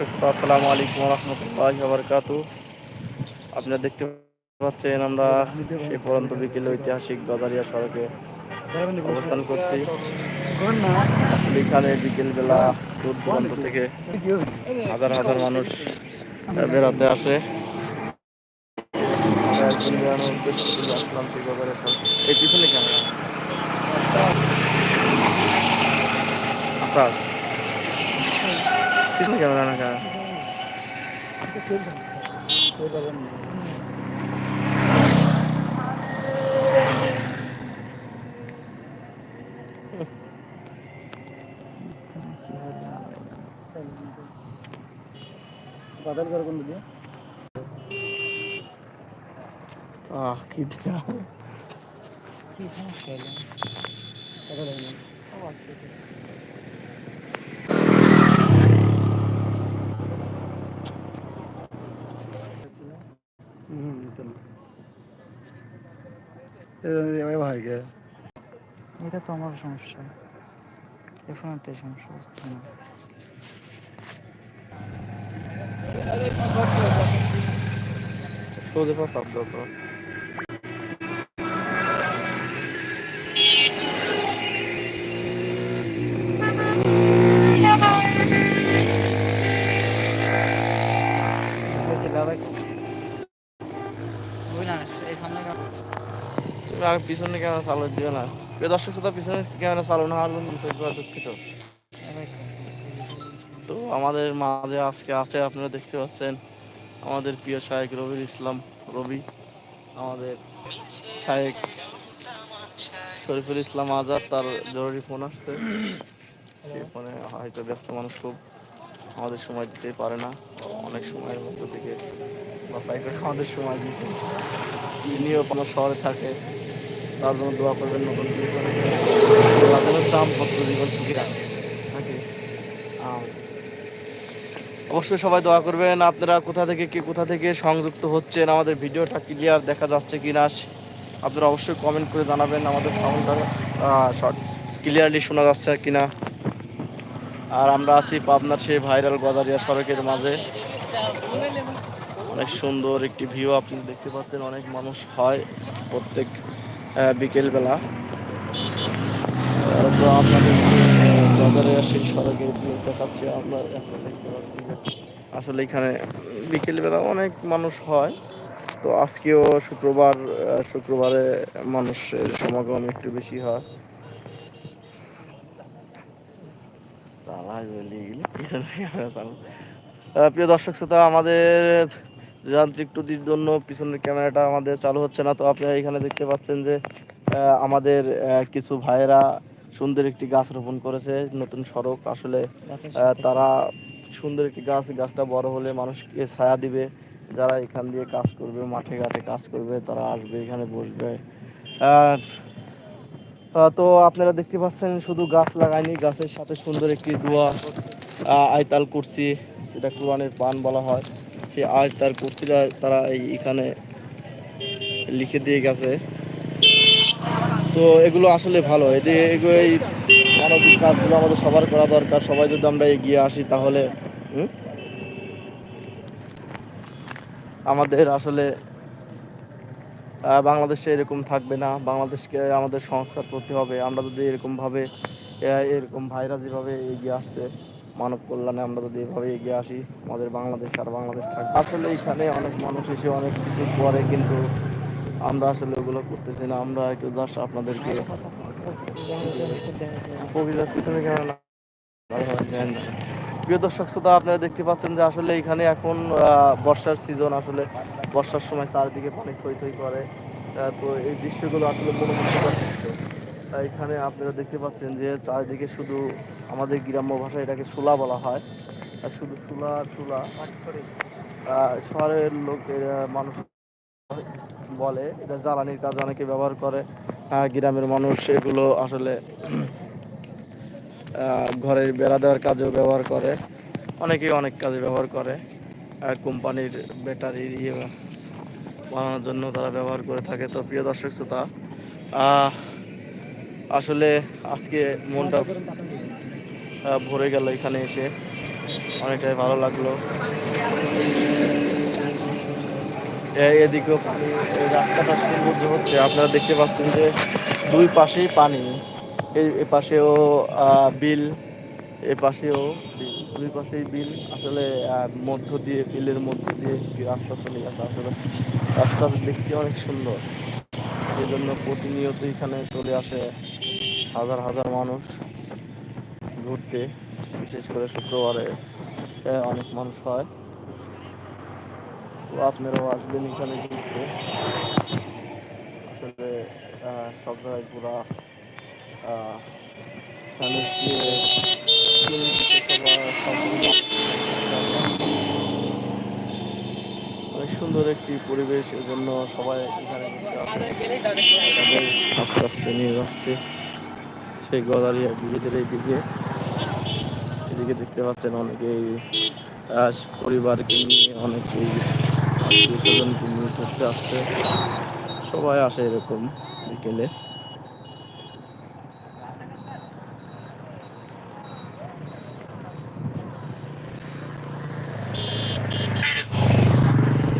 আসসালামু আলাইকুম রহমতুল্লাহ বারকাত। আপনারা দেখতে পাচ্ছেন আমরা সেই পরন্ত বিকেল ঐতিহাসিক গজারিয়া সড়কে অবস্থান করছি। আসলে এখানে বিকেলবেলা দূর দূরান্ত থেকে হাজার হাজার মানুষ বেড়াতে আসে। এই পিছনে ক্যামেরা আচ্ছা পিছনে ক্যামেরা না কেন বাদল করে কোন আহ কি বাদল এটা তো আমার সমস্যা। এখন আর তাই সমস্যা হচ্ছে না। সোজে শব্দ পিছনে ক্যামেরা চালু দিও না? প্রিয় দর্শক শ্রোতা, পিছনে ক্যামেরা চালু না হলে দুঃখিত। তো আমাদের মাঝে আজকে আছে, আপনারা দেখতে পাচ্ছেন আমাদের প্রিয় শায়েক রবির ইসলাম রবি, আমাদের শায়েক শরীফুল ইসলাম আজাদ, তার জরুরি ফোন আসছে। সেই ফোনে হয়তো ব্যস্ত মানুষ খুব আমাদের সময় দিতে পারে না। অনেক সময়ের মধ্যে থেকে বাসাই করে আমাদের সময় দিতে তিনিও কোনো শহরে থাকে। তার জন্য দোয়া করবেন, নতুন অবশ্যই সবাই দোয়া করবেন, আপনারা কোথা থেকে কে কোথা থেকে সংযুক্ত হচ্ছেন, আমাদের ভিডিওটা ক্লিয়ার দেখা যাচ্ছে কি না আপনারা অবশ্যই কমেন্ট করে জানাবেন আমাদের সাউন্ডটা ক্লিয়ারলি শোনা যাচ্ছে কি না আর আমরা আছি পাবনার সেই ভাইরাল গজারিয়া সড়কের মাঝে। অনেক সুন্দর একটি ভিউ আপনি দেখতে পাচ্ছেন, অনেক মানুষ হয় প্রত্যেক বিকেলবেলা। তো আপনাদের বাজারে সেই সড়কের ভিউ দেখাচ্ছি আসলে এখানে বিকেলবেলা অনেক মানুষ হয়। তো আজকেও শুক্রবার শুক্রবারে মানুষের সমাগম একটু বেশি হয়। প্রিয় দর্শক, শ্রোতা, আমাদের যান্ত্রিক ত্রুটির জন্য পিছনের ক্যামেরাটা আমাদের চালু হচ্ছে না। তো আপনারা এখানে দেখতে পাচ্ছেন যে আমাদের কিছু ভাইয়েরা সুন্দর একটি গাছ রোপণ করেছে। নতুন সড়ক আসলে তারা সুন্দর একটি গাছ গাছটা বড় হলে মানুষকে ছায়া দিবে। যারা এখান দিয়ে কাজ করবে মাঠে ঘাটে কাজ করবে তারা আসবে এখানে বসবে। তো আপনারা দেখতে পাচ্ছেন শুধু গাছ লাগায়নি গাছের সাথে সুন্দর একটি দোয়া আয়তাল কুরসি যেটা কোরআনের পান বলা হয়। সেই তার কুরসিটা তারা এখানে লিখে দিয়ে গেছে। তো এগুলো আসলে ভালো। এগুলো এই মানবিক কাজগুলো আমাদের সবার করা দরকার। সবাই যদি আমরা এগিয়ে আসি তাহলে আমাদের আসলে বাংলাদেশে এরকম থাকবে না। বাংলাদেশকে আমাদের সংস্কার করতে হবে। আমরা যদি এরকমভাবে এরকম ভাইরা যেভাবে এগিয়ে আসছে মানব কল্যাণে আমরা যদি এভাবে এগিয়ে আসি, আমাদের বাংলাদেশ আর বাংলাদেশ থাকবে আসলে এখানে অনেক মানুষ এসে অনেক কিছু করে, কিন্তু আমরা আসলে ওগুলো করতেছি না আমরা একটু জাস্ট আপনাদেরকে কেন। প্রিয় দর্শক শ্রোতা, আপনারা দেখতে পাচ্ছেন যে আসলে এখানে এখন বর্ষার সিজন আসলে বর্ষার সময় চারিদিকে পানি থই থই করে তো এই দৃশ্যগুলো আসলে মনোমুগ্ধকর দৃশ্য। এখানে আপনারা দেখতে পাচ্ছেন যে চারিদিকে শুধু আমাদের গ্রাম্য ভাষায় এটাকে সুলা বলা হয়। আর শুধু সুলা সুলা শহরের লোক মানুষ বলে, এটা জ্বালানির কাজ অনেকে ব্যবহার করে। গ্রামের মানুষ এগুলো আসলে ঘরের বেড়া দেওয়ার কাজেও ব্যবহার করে। অনেকেই অনেক কাজে ব্যবহার করে। কোম্পানির ব্যাটারি ইয়ে বানানোর জন্য তারা ব্যবহার করে থাকে। তো প্রিয় দর্শক, শ্রোতা আসলে আজকে মনটা ভরে গেল এখানে এসে। অনেকটাই ভালো লাগল। এদিকেও পানি রাস্তাটা সৌন্দর্য হচ্ছে। আপনারা দেখতে পাচ্ছেন যে দুই পাশেই পানি। এই পাশেও বিল, এ পাশেও দুই পাশেই বিল। আসলে মধ্য দিয়ে, বিলের মধ্য দিয়ে রাস্তা চলে গেছে। আসলে রাস্তাটা দেখতে অনেক সুন্দর। সেই জন্য প্রতিনিয়ত এখানে চলে আসে হাজার হাজার মানুষ ঘুরতে, বিশেষ করে শুক্রবারে অনেক মানুষ হয়। তো আপনারাও আসবেন এখানে ঘুরতে। আসলে সব জায়গায় ঘোরা অনেক সুন্দর একটি পরিবেশ, এজন্য সবাই এখানে আস্তে আস্তে নিয়ে যাচ্ছে। সেই গদারিয়া ব্রিজের এই দিকে এদিকে দেখতে পাচ্ছেন অনেকেই পরিবারকে নিয়ে অনেকেই আত্মীয় স্বজনকে নিয়ে ঘুরতে আসছে। সবাই আসে এরকম বিকেলে।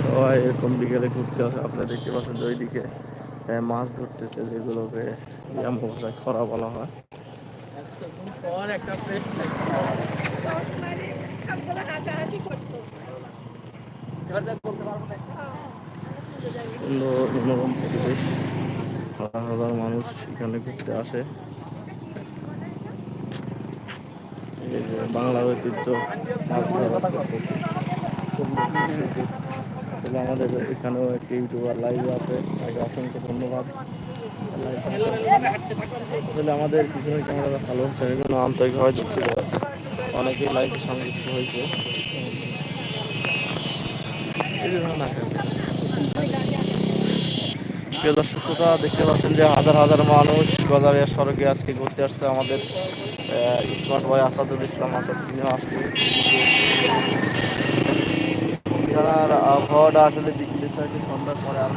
সবাই এরকম বিকেলে ঘুরতে আসে, আপনারা দেখতে পাচ্ছেন ওইদিকে মাছ ধরতেছে যেগুলোকে গ্রাম ভাষায় খরা বলা হয়। সুন্দর মনোরম পরিবেশ। হাজার হাজার মানুষ এখানে ঘুরতে আসে। বাংলার ঐতিহ্য। আমাদের এখানেও একটি ইউটিউবার লাইভ আছে। তাকে অসংখ্য ধন্যবাদ। আসলে আমাদের পিছনের ক্যামেরাটা চালু হচ্ছে এই জন্য আন্তরিকভাবে দুঃখিত অনেকেই লাইভে সংযুক্ত হয়েছে। প্রিয় দর্শক শ্রোতা, দেখতে পাচ্ছেন যে হাজার হাজার মানুষ গজারিয়া সড়কে আজকে ঘুরতে আসছে আমাদের স্মার্ট বয় আসাদুল ইসলাম আসাদ, তিনিও আসছে এখানের আবহাওয়াটা আসলে বিকেলে থাকে সন্ধ্যার পরে আরও